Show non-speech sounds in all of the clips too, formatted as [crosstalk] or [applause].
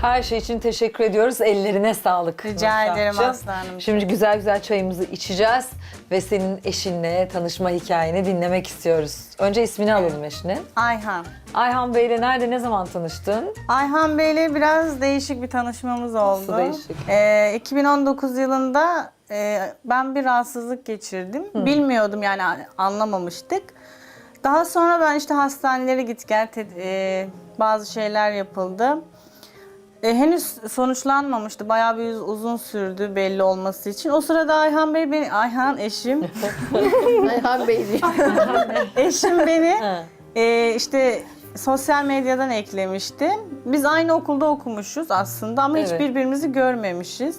Her şey için teşekkür ediyoruz. Ellerine sağlık. Rica ederim Aslı Hanım. Şimdi güzel güzel çayımızı içeceğiz ve senin eşinle tanışma hikayeni dinlemek istiyoruz. Önce ismini alalım eşinin. Ayhan. Ayhan Bey'le nerede, ne zaman tanıştın? Ayhan Bey'le biraz değişik bir tanışmamız oldu. değişik? Ee, 2019 yılında e, ben bir rahatsızlık geçirdim. Bilmiyordum yani anlamamıştık. Daha sonra ben işte hastanelere git gel te- e, bazı şeyler yapıldı. E, henüz sonuçlanmamıştı. Bayağı bir uz- uzun sürdü belli olması için. O sırada Ayhan Bey beni Ayhan eşim [laughs] Ayhan Beyciğim. [laughs] Eşim beni e, işte sosyal medyadan eklemişti. Biz aynı okulda okumuşuz aslında ama hiç Evet. birbirimizi görmemişiz.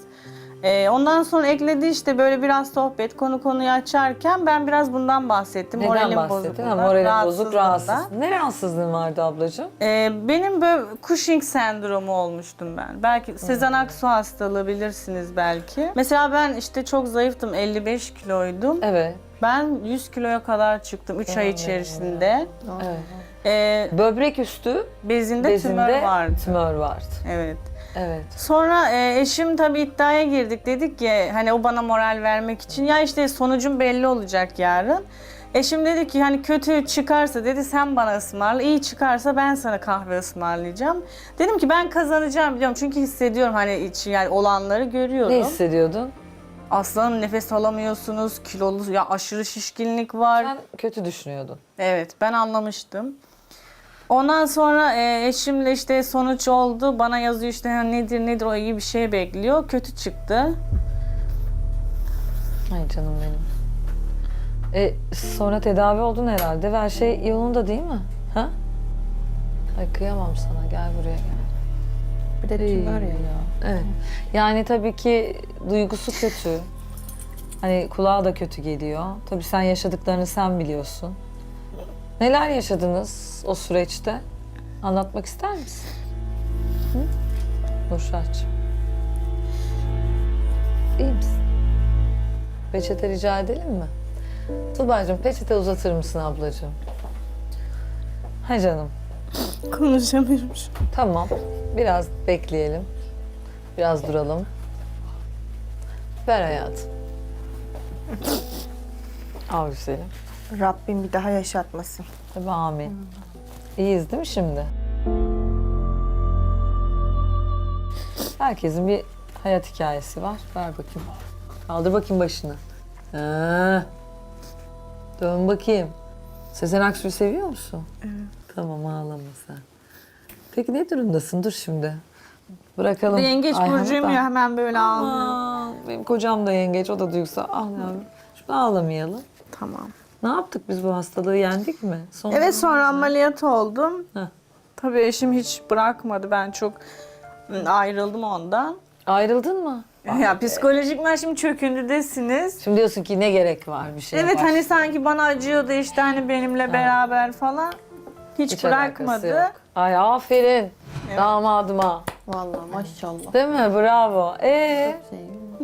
E, ondan sonra ekledi işte böyle biraz sohbet, konu konuyu açarken ben biraz bundan bahsettim. Neden Moralim bahsettin? Ha, moralin bozuk, rahatsız. Ne rahatsızlığın vardı ablacığım? E, benim böyle Cushing sendromu olmuştum ben. Belki Sezen Aksu hastalığı bilirsiniz belki. Mesela ben işte çok zayıftım, 55 kiloydum. Evet. Ben 100 kiloya kadar çıktım 3 ay içerisinde. evet. E, Böbrek üstü bezinde, bezinde tümör vardı. tümör vardı. Evet. Evet. Sonra e, eşim tabii iddiaya girdik. Dedik ki hani o bana moral vermek için ya işte sonucum belli olacak yarın. Eşim dedi ki hani kötü çıkarsa dedi sen bana ısmarla, iyi çıkarsa ben sana kahve ısmarlayacağım. Dedim ki ben kazanacağım biliyorum çünkü hissediyorum hani iç yani olanları görüyorum. Ne hissediyordun? Aslanım nefes alamıyorsunuz, kilolu ya aşırı şişkinlik var. Sen kötü düşünüyordun. Evet ben anlamıştım. Ondan sonra e, eşimle işte sonuç oldu. Bana yazıyor işte "Ha, nedir nedir o iyi bir şey bekliyor. Kötü çıktı. Ay canım benim. E, sonra tedavi oldun herhalde ve her şey yolunda değil mi? Ha? Ay kıyamam sana. Gel buraya gel. Bir de tümör ya. Evet. Yani tabii ki duygusu kötü. Hani kulağa da kötü geliyor. Tabii sen yaşadıklarını sen biliyorsun. Neler yaşadınız o süreçte? Anlatmak ister misin? Hı? Nurşah'cığım. İyi misin? Peçete rica edelim mi? Tuğba'cığım peçete uzatır mısın ablacığım? Ha canım. Konuşamıyorum şu an. Tamam. Biraz bekleyelim. Biraz duralım. Ver hayatım. Al güzelim. Rabbim bir daha yaşatmasın. Tabii amin. İyiyiz değil mi şimdi? Herkesin bir hayat hikayesi var. Ver bakayım. Kaldır bakayım başını. Ha. Dön bakayım. Sezen Aksu'yu seviyor musun? Evet. Tamam ağlama sen. Peki ne durumdasın? Dur şimdi. Bırakalım. Bir de yengeç Ayhan'ı burcuyum da. ya hemen böyle ağlıyor. Aman, benim kocam da yengeç, o da duygusal. Ah yavrum. Şimdi ağlamayalım. Tamam. Ne yaptık biz bu hastalığı yendik mi? Son Evet sonra ameliyat oldum. Heh. Tabii eşim hiç bırakmadı. Ben çok ayrıldım ondan. Ayrıldın mı? Ya psikolojikmen şimdi çöküntüdesiniz. Şimdi diyorsun ki ne gerek var bir şey Evet hani sanki bana acıyordu işte hani benimle beraber falan. Hiç, bırakmadı. Ay aferin damadıma. Vallahi maşallah. Değil mi? Bravo. Ee,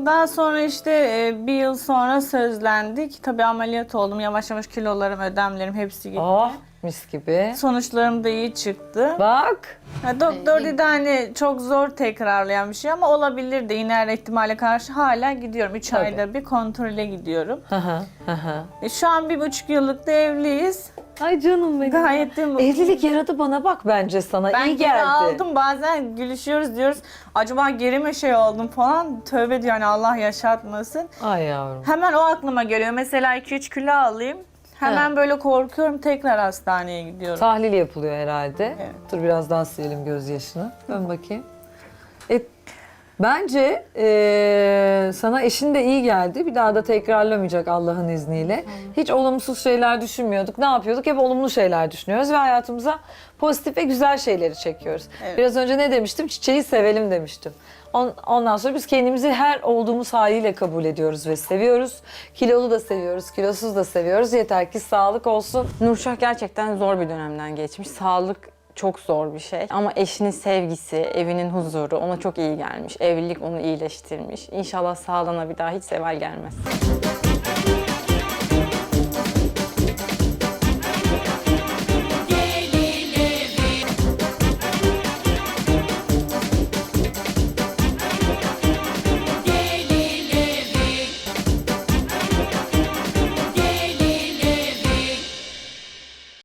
Daha sonra işte e, bir yıl sonra sözlendik. Tabii ameliyat oldum. Yavaş yavaş kilolarım, ödemlerim hepsi gitti. oh mis gibi. Sonuçlarım da iyi çıktı. Bak. Ha, doktor dedi hani çok zor tekrarlayan bir şey ama olabilir de yine her ihtimale karşı hala gidiyorum. Üç Tabii. ayda bir kontrole gidiyorum. Hı hı, hı hı. E, şu an bir buçuk yıllık da evliyiz. Ay canım benim. Gayet de mutluyum. Evlilik yaradı bana bak bence sana. Ben İyi geri geldi. aldım bazen gülüşüyoruz diyoruz. Acaba geri mi şey oldum falan. Tövbe diyor yani Allah yaşatmasın. Ay yavrum. Hemen o aklıma geliyor. Mesela 2-3 kilo alayım. Hemen He. böyle korkuyorum tekrar hastaneye gidiyorum. Tahlil yapılıyor herhalde. Evet. Dur biraz daha silelim gözyaşını. Dön bakayım. E, bence e, sana eşin de iyi geldi. Bir daha da tekrarlamayacak Allah'ın izniyle. Hiç olumsuz şeyler düşünmüyorduk. Ne yapıyorduk? Hep olumlu şeyler düşünüyoruz ve hayatımıza pozitif ve güzel şeyleri çekiyoruz. Evet. Biraz önce ne demiştim? Çiçeği sevelim demiştim. On- Ondan sonra biz kendimizi her olduğumuz haliyle kabul ediyoruz ve seviyoruz. Kilolu da seviyoruz, kilosuz da seviyoruz. Yeter ki sağlık olsun. Nurşah gerçekten zor bir dönemden geçmiş. Sağlık çok zor bir şey. Ama eşinin sevgisi, evinin huzuru ona çok iyi gelmiş. Evlilik onu iyileştirmiş. İnşallah sağlığına bir daha hiç seval gelmez.